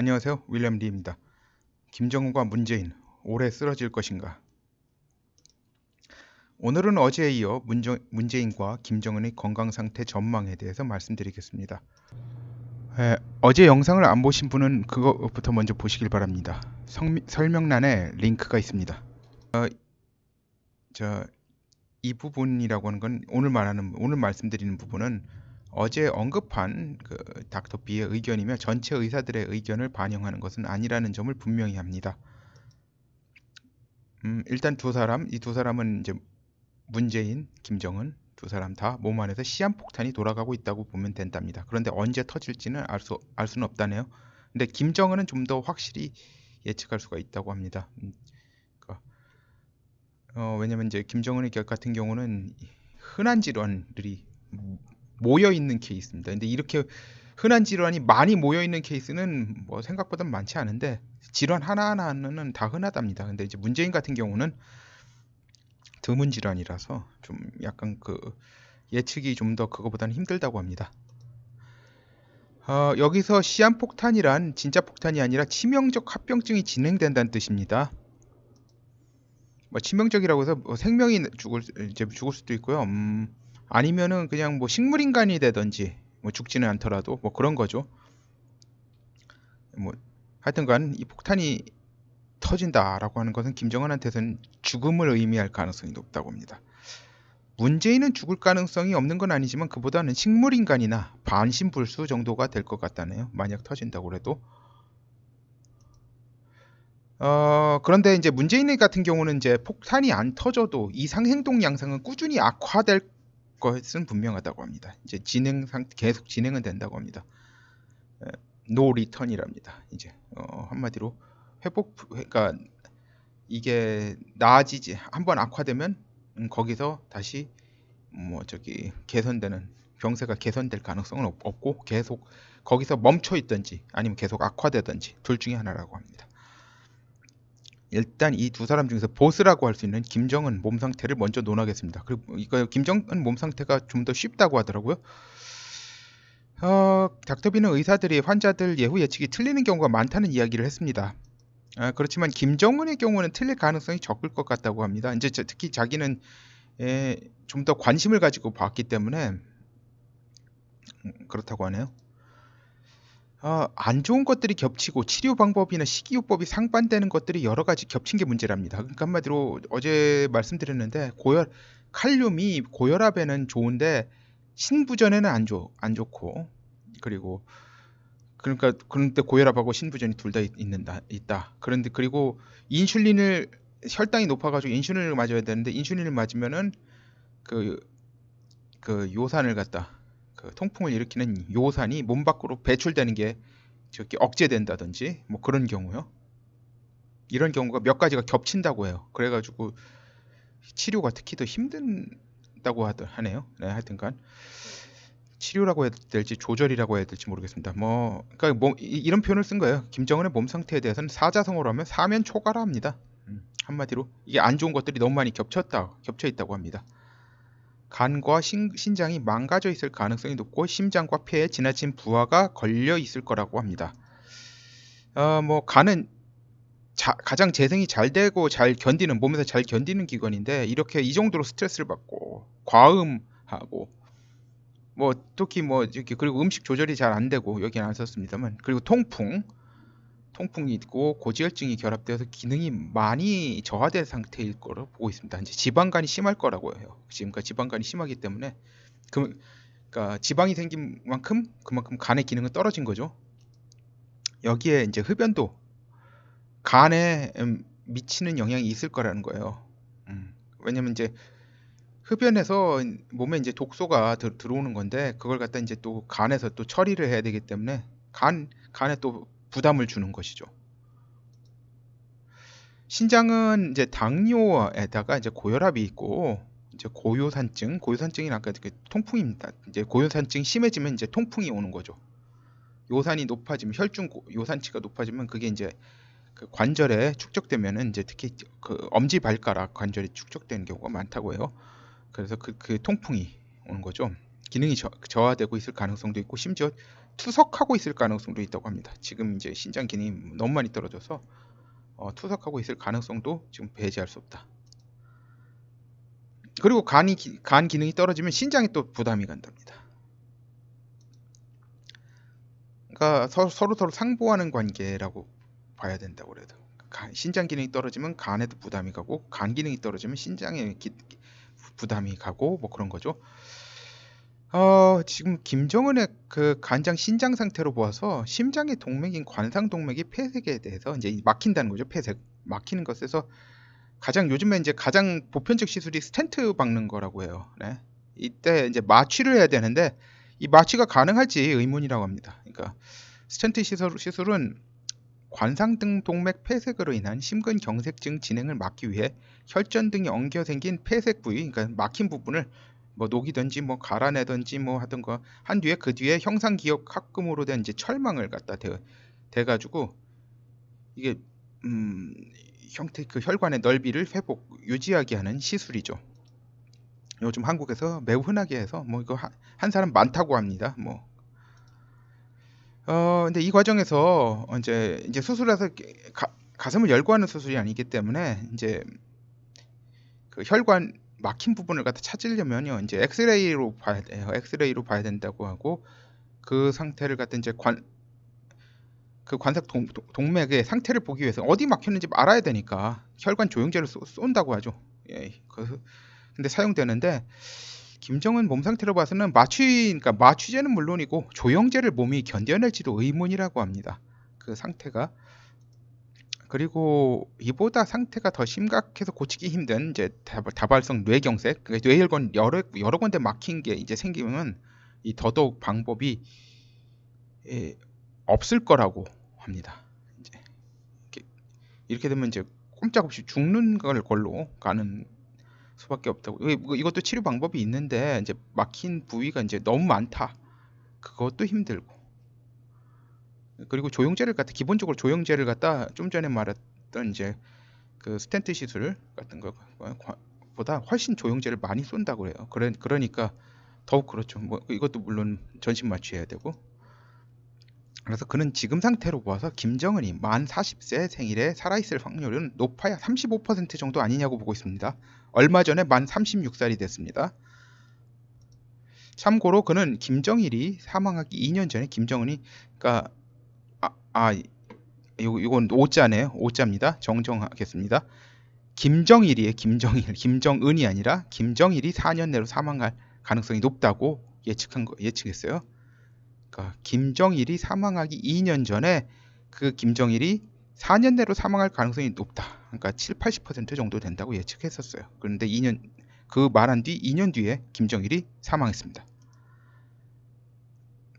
안녕하세요. 윌리엄 리입니다. 김정은과 문재인 오래 쓰러질 것인가? 오늘은 어제에 이어 문정, 문재인과 김정은의 건강 상태 전망에 대해서 말씀드리겠습니다. 에, 어제 영상을 안 보신 분은 그것부터 먼저 보시길 바랍니다. 성, 설명란에 링크가 있습니다. 어, 저, 이 부분이라고 하는 건 오늘 말하는 오늘 말씀드리는 부분은 어제 언급한 그 닥터 B의 의견이며 전체 의사들의 의견을 반영하는 것은 아니라는 점을 분명히 합니다. 음, 일단 두 사람, 이 두 사람은 이제 문재인, 김정은 두 사람 다 몸 안에서 시한폭탄이 돌아가고 있다고 보면 된답니다. 그런데 언제 터질지는 알, 수, 알 수는 없다네요. 근데 김정은은 좀 더 확실히 예측할 수가 있다고 합니다. 음, 그러니까, 어, 왜냐면 이제 김정은의 같은 경우는 흔한 질환들이 모여 있는 케이스입니다. 근데 이렇게 흔한 질환이 많이 모여 있는 케이스는 뭐 생각보다 많지 않은데 질환 하나하나는 다 흔하답니다. 근데 이제 문재인 같은 경우는 드문 질환이라서 좀 약간 그 예측이 좀 더 그거보다는 힘들다고 합니다. 어, 여기서 시한폭탄이란 진짜 폭탄이 아니라 치명적 합병증이 진행된다는 뜻입니다. 뭐 치명적이라고 해서 뭐 생명이 죽을 이제 죽을 수도 있고요. 음, 아니면은 그냥 뭐 식물인간이 되든지 뭐 죽지는 않더라도 뭐 그런 거죠. 뭐 하여튼간 이 폭탄이 터진다라고 하는 것은 김정은한테서는 죽음을 의미할 가능성이 높다고 합니다. 문재인은 죽을 가능성이 없는 건 아니지만 그보다는 식물인간이나 반신불수 정도가 될 것 같다네요. 만약 터진다고 해도. 어, 그런데 이제 문재인 같은 경우는 이제 폭탄이 안 터져도 이상 행동 양상은 꾸준히 악화될 것은 분명하다고 합니다. 이제 진행 상 계속 진행은 된다고 합니다. 노 리턴이랍니다. 이제 어, 한마디로 회복 그러니까 이게 나아지지 한번 악화되면 음, 거기서 다시 뭐 저기 개선되는 병세가 개선될 가능성은 없 고 계속 거기서 멈춰 있든지 아니면 계속 악화되든지 둘 중에 하나라고 합니다. 일단 이 두 사람 중에서 보스라고 할 수 있는 김정은 몸 상태를 먼저 논하겠습니다. 그리고 이거 김정은 몸 상태가 좀 더 쉽다고 하더라고요. 어, 닥터비는 의사들이 환자들 예후 예측이 틀리는 경우가 많다는 이야기를 했습니다. 아, 그렇지만 김정은의 경우는 틀릴 가능성이 적을 것 같다고 합니다. 이제 특히 자기는 예, 좀더 관심을 가지고 봤기 때문에 음, 그렇다고 하네요. 어, 안 좋은 것들이 겹치고 치료 방법이나 식이요법이 상반되는 것들이 여러 가지 겹친 게 문제랍니다. 그러니까 한마디로 어제 말씀드렸는데 고혈 칼륨이 고혈압에는 좋은데 신부전에는 안, 좋, 안 좋고 그리고 그러니까 그런데 고혈압하고 신부전이 둘 다 있는다 있다. 그런데 그리고 인슐린을 혈당이 높아가지고 인슐린을 맞아야 되는데 인슐린을 맞으면은 그, 그 요산을 갖다 그 통풍을 일으키는 요산이 몸 밖으로 배출되는 게 저기 억제된다든지 뭐 그런 경우요. 이런 경우가 몇 가지가 겹친다고 해요. 그래가지고 치료가 특히 더 힘든다고 하네요. 네, 하여튼간 치료라고 해야 될지 조절이라고 해야 될지 모르겠습니다. 뭐 그러니까 뭐 이 런 표현을 쓴 거예요. 김정은의 몸 상태에 대해서는 사자성어로 하면 사면 초과라 합니다. 음, 한마디로 이게 안 좋은 것들이 너무 많이 겹쳤다 겹쳐 있다고 합니다. 간과 신, 장이 망가져 있을 가능성이 높고 심장과 폐에 지나친 부하가 걸려 있을 거라고 합니다. 어, 뭐 간은 자, 가장 재생이 잘 되고 잘 견디는 몸에서 잘 견디는 기관인데 이렇게 이 정도로 스트레스를 받고 과음하고 뭐 특히 뭐 이렇게 그리고 음식 조절이 잘 안 되고 여기는 안 썼습니다만 그리고 통풍 통풍이 있고 고지혈증이 결합되어서 기능이 많이 저하된 상태일 거로 보고 있습니다. 이제 지방간이 심할 거라고 해요. 지금까지 지방간이 심하기 때문에 그, 그러니까 지방이 생긴 만큼 그만큼 간의 기능은 떨어진 거죠. 여기에 이제 흡연도 간에 음, 미치는 영향이 있을 거라는 거예요. 음, 왜냐면 이제 흡연에서 몸에 이제 독소가 들, 들어오는 건데 그걸 갖다 이제 또 간에서 또 처리를 해야 되기 때문에 간 간에 또 부담을 주는 것이죠. 신장은 이제 당뇨에다가 이제 고혈압이 있고 이제 고요산증, 고요산증이 아까 그 통풍입니다. 이제 고요산증 심해지면 이제 통풍이 오는 거죠. 요산이 높아지면 혈중 요산치가 높아지면 그게 이제 그 관절에 축적되면은 이제 특히 그 엄지 발가락 관절이 축적되는 경우가 많다고 해요. 그래서 그, 그 통풍이 오는 거죠. 기능이 저, 저하되고 있을 가능성도 있고 심지어 투석하고 있을 가능성도 있다고 합니다. 지금 이제 신장 기능이 너무 많이 떨어져서 어, 투석하고 있을 가능성도 지금 배제할 수 없다. 그리고 간이 기- 간 기능이 떨어지면 신장에 또 부담이 간답니다. 그러니까 서, 서로 서로 상보하는 관계라고 봐야 된다고 그래도 가- 신장 기능이 떨어지면 간에도 부담이 가고 간 기능이 떨어지면 신장에 기- 부담이 가고 뭐 그런 거죠. 어, 지금 김정은의 그 간장 신장 상태로 보아서 심장의 동맥인 관상 동맥이 폐색에 대해서 이제 막힌다는 거죠. 폐색 막히는 것에서 가장 요즘에 이제 가장 보편적 시술이 스텐트 박는 거라고 해요. 네. 이때 이제 마취를 해야 되는데 이 마취가 가능할지 의문이라고 합니다. 그러니까 스텐트 시술, 시술은 관상 등 동맥 폐색으로 인한 심근경색증 진행을 막기 위해 혈전 등이 엉겨 생긴 폐색 부위, 그러니까 막힌 부분을 뭐 녹이든지 뭐 갈아내든지 뭐 하던 거 한 뒤에 그 뒤에 형상 기억 합금으로 된 이제 철망을 갖다 대, 대가지고 이게 음, 형태 그 혈관의 넓이를 회복 유지하게 하는 시술이죠. 요즘 한국에서 매우 흔하게 해서 뭐 이거 한, 한 사람 많다고 합니다. 뭐 어, 근데 이 과정에서 이제 이제 수술해서 가, 가슴을 열고 하는 수술이 아니기 때문에 이제 그 혈관 막힌 부분을 갖다 찾으려면요 이제 엑스레이로 봐야 돼요. 엑스레이로 봐야 된다고 하고 그 상태를 갖다 이제 관그 동, 동 맥의 상태를 보기 위해서 어디 막혔는지 알아야 되니까 혈관 조영제를 쏘, 쏜다고 하죠. 예, 그, 근데 사용되는데 김정은 몸 상태로 봐서는 마취, 그러니까 마취제는 물론이고 조영제를 몸이 견뎌낼지도 의문이라고 합니다. 그 상태가 그리고 이보다 상태가 더 심각해서 고치기 힘든 이제 다발- 다발성 뇌경색, 그러니까 뇌혈관 여러 여러 군데 막힌 게 이제 생기면 이 더더욱 방법이 예, 없을 거라고 합니다. 이제 이렇게, 이렇게 되면 이제 꼼짝없이 죽는 걸 걸로 가는 수밖에 없다고. 이- 이거- 이것도 치료 방법이 있는데 이제 막힌 부위가 이제 너무 많다. 그것도 힘들고. 그리고 조영제를 갖다 기본적으로 조영제를 갖다 좀 전에 말했던 이제 그 스텐트 시술 같은 거 과- 보다 훨씬 조영제를 많이 쏜다고 그래요. 그래 그러니까 더욱 그렇죠. 뭐 이것도 물론 전신 마취해야 되고. 그래서 그는 지금 상태로 보아서 김정은이 만 40세 생일에 살아있을 확률은 높아야 35% 정도 아니냐고 보고 있습니다. 얼마 전에 만 36살이 됐습니다. 참고로 그는 김정일이 사망하기 2년 전에 김정은이 그러니까 아, 이건 오자네요. 오자입니다. 정정하겠습니다. 김정일이에요. 김정일. 김정은이 아니라 김정일이 4년 내로 사망할 가능성이 높다고 예측한 거 예측했어요. 그러니까 김정일이 사망하기 2년 전에 그 김정일이 4년 내로 사망할 가능성이 높다. 그러니까 7, 80% 정도 된다고 예측했었어요. 그런데 2년 그 말한 뒤 2년 뒤에 김정일이 사망했습니다.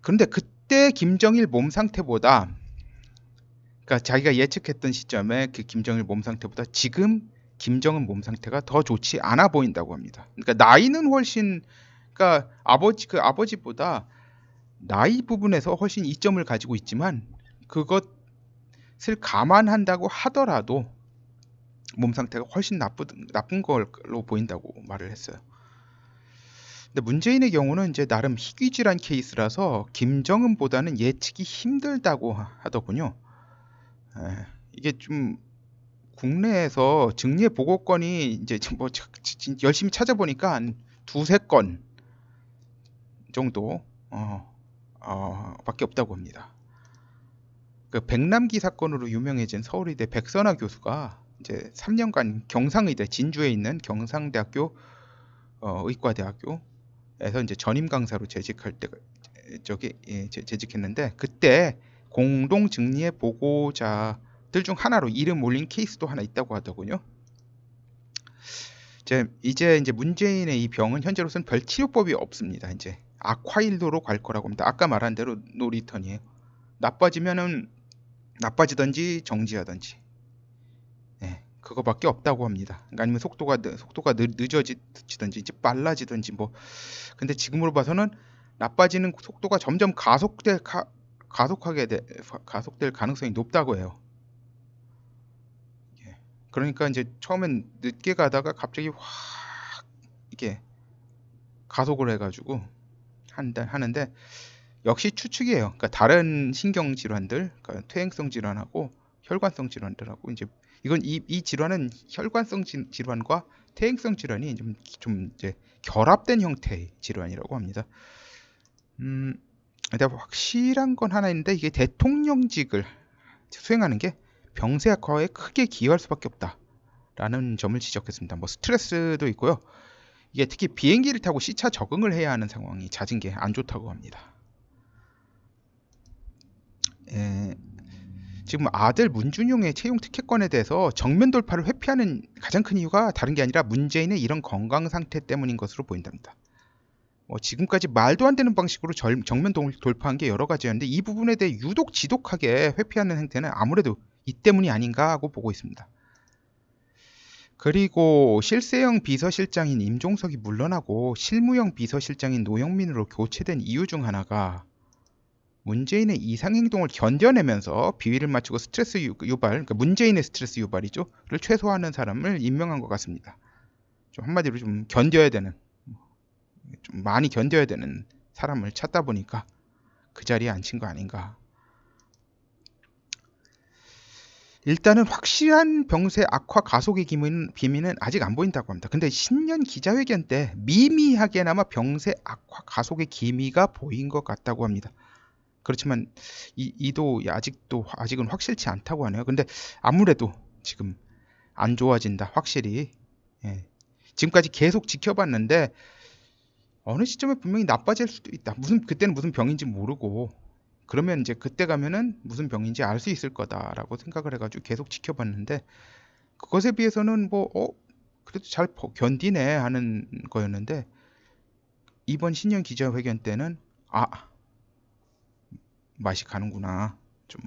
그런데 그때 김정일 몸 상태보다 그러니까 자기가 예측했던 시점에 그 김정일 몸 상태보다 지금 김정은 몸 상태가 더 좋지 않아 보인다고 합니다. 그러니까 나이는 훨씬 그러니까 아버지 그 아버지보다 나이 부분에서 훨씬 이점을 가지고 있지만 그것을 감안한다고 하더라도 몸 상태가 훨씬 나쁘, 나쁜 걸로 보인다고 말을 했어요. 근데 문재인의 경우는 이제 나름 희귀질환 케이스라서 김정은보다는 예측이 힘들다고 하- 하더군요. 에, 이게 좀 국내에서 증례 보고건이 이제 뭐 열심히 찾아보니까 한 두세 건 정도 어, 어, 밖에 없다고 합니다. 그 백남기 사건으로 유명해진 서울의대 백선아 교수가 이제 3년간 경상의대 진주에 있는 경상대학교 어, 의과대학교에서 이제 전임 강사로 재직할 때 저기 예, 재- 재직했는데 그때 공동 증리의 보고자들 중 하나로 이름 올린 케이스도 하나 있다고 하더군요. 이제 이제 이제 문재인의 이 병은 현재로서는 별 치료법이 없습니다. 이제 악화일로로 갈 거라고 합니다. 아까 말한 대로 노리턴이에요. 나빠지면은 나빠지든지 정지하든지. 예, 그거밖에 없다고 합니다. 그러니까 아니면 속도가 느- 속도가 늦, 늦어지든지 이제 빨라지든지 뭐. 근데 지금으로 봐서는 나빠지는 속도가 점점 가속될 가, 가속하게 돼, 가속될 가능성이 높다고 해요. 예. 그러니까 이제 처음엔 늦게 가다가 갑자기 확 이게 가속을 해가지고 한다 하는데 역시 추측이에요. 그러니까 다른 신경 질환들, 그러니까 퇴행성 질환하고 혈관성 질환들하고 이제 이건 이, 이 질환은 혈관성 지- 질환과 퇴행성 질환이 좀, 좀 이제 결합된 형태의 질환이라고 합니다. 음, 근데 확실한 건 하나 있는데 이게 대통령직을 수행하는 게 병세 악화에 크게 기여할 수밖에 없다라는 점을 지적했습니다. 뭐 스트레스도 있고요. 이게 특히 비행기를 타고 시차 적응을 해야 하는 상황이 잦은 게 안 좋다고 합니다. 예, 지금 아들 문준용의 채용 특혜권에 대해서 정면 돌파를 회피하는 가장 큰 이유가 다른 게 아니라 문재인의 이런 건강 상태 때문인 것으로 보인답니다. 뭐 지금까지 말도 안 되는 방식으로 절- 정면 돌- 돌파한 게 여러 가지였는데 이 부분에 대해 유독 지독하게 회피하는 행태는 아무래도 이 때문이 아닌가 하고 보고 있습니다. 그리고 실세형 비서실장인 임종석이 물러나고 실무형 비서실장인 노영민으로 교체된 이유 중 하나가 문재인의 이상 행동을 견뎌내면서 비위를 맞추고 스트레스 유- 유발, 그러니까 문재인의 스트레스 유발이죠,를 최소화하는 사람을 임명한 것 같습니다. 좀 한마디로 좀 견뎌야 되는, 좀 많이 견뎌야 되는 사람을 찾다 보니까 그 자리에 앉힌 거 아닌가. 일단은 확실한 병세 악화 가속의 기미는, 비밀은 아직 안 보인다고 합니다. 근데 신년 기자회견 때 미미하게나마 병세 악화 가속의 기미가 보인 것 같다고 합니다. 그렇지만 이, 이도 아직도 아직은 확실치 않다고 하네요. 근데 아무래도 지금 안 좋아진다. 확실히 예. 지금까지 계속 지켜봤는데 어느 시점에 분명히 나빠질 수도 있다. 무슨 그때는 무슨 병인지 모르고 그러면 이제 그때 가면은 무슨 병인지 알 수 있을 거다라고 생각을 해가지고 계속 지켜봤는데 그것에 비해서는 뭐 어, 그래도 잘 버- 견디네 하는 거였는데 이번 신년 기자회견 때는 아 맛이 가는구나 좀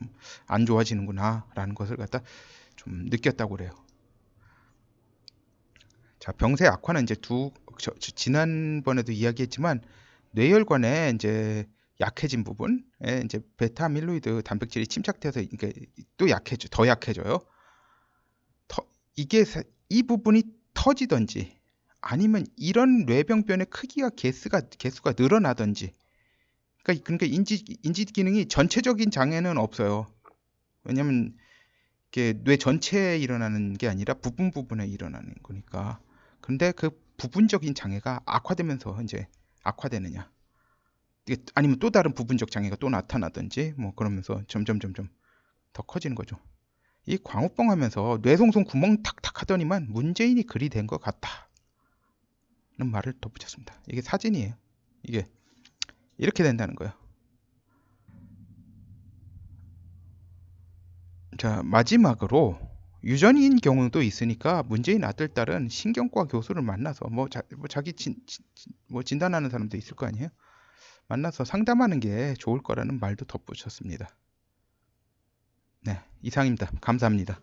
안 좋아지는구나 라는 것을 갖다 좀 느꼈다고 그래요. 자 병세 악화는 이제 두 저- 저- 지난번에도 이야기했지만 뇌혈관에 이제 약해진 부분에 이제 베타 아밀로이드 단백질이 침착돼서 이게 또 약해져 더 약해져요. 더, 이게 사- 이 부분이 터지든지 아니면 이런 뇌병변의 크기가 개수가 개수가 늘어나든지 그러니까 그러니까 인지 인지 기능이 전체적인 장애는 없어요. 왜냐면 이게 뇌 전체에 일어나는 게 아니라 부분 부분에 일어나는 거니까. 근데 그 부분적인 장애가 악화되면서 이제 악화되느냐. 아니면 또 다른 부분적 장애가 또 나타나든지 뭐 그러면서 점점 점점 더 커지는 거죠. 이 광우병 하면서 뇌송송 구멍 탁탁 하더니만 문재인이 그리 된것 같다. 는 말을 덧붙였습니다. 이게 사진이에요. 이게 이렇게 된다는 거예요. 자, 마지막으로 유전인 경우도 있으니까 문재인 아들 딸은 신경과 교수를 만나서 뭐, 자, 뭐 자기 진, 진- 진- 뭐 진단하는 사람도 있을 거 아니에요? 만나서 상담하는 게 좋을 거라는 말도 덧붙였습니다. 네, 이상입니다. 감사합니다.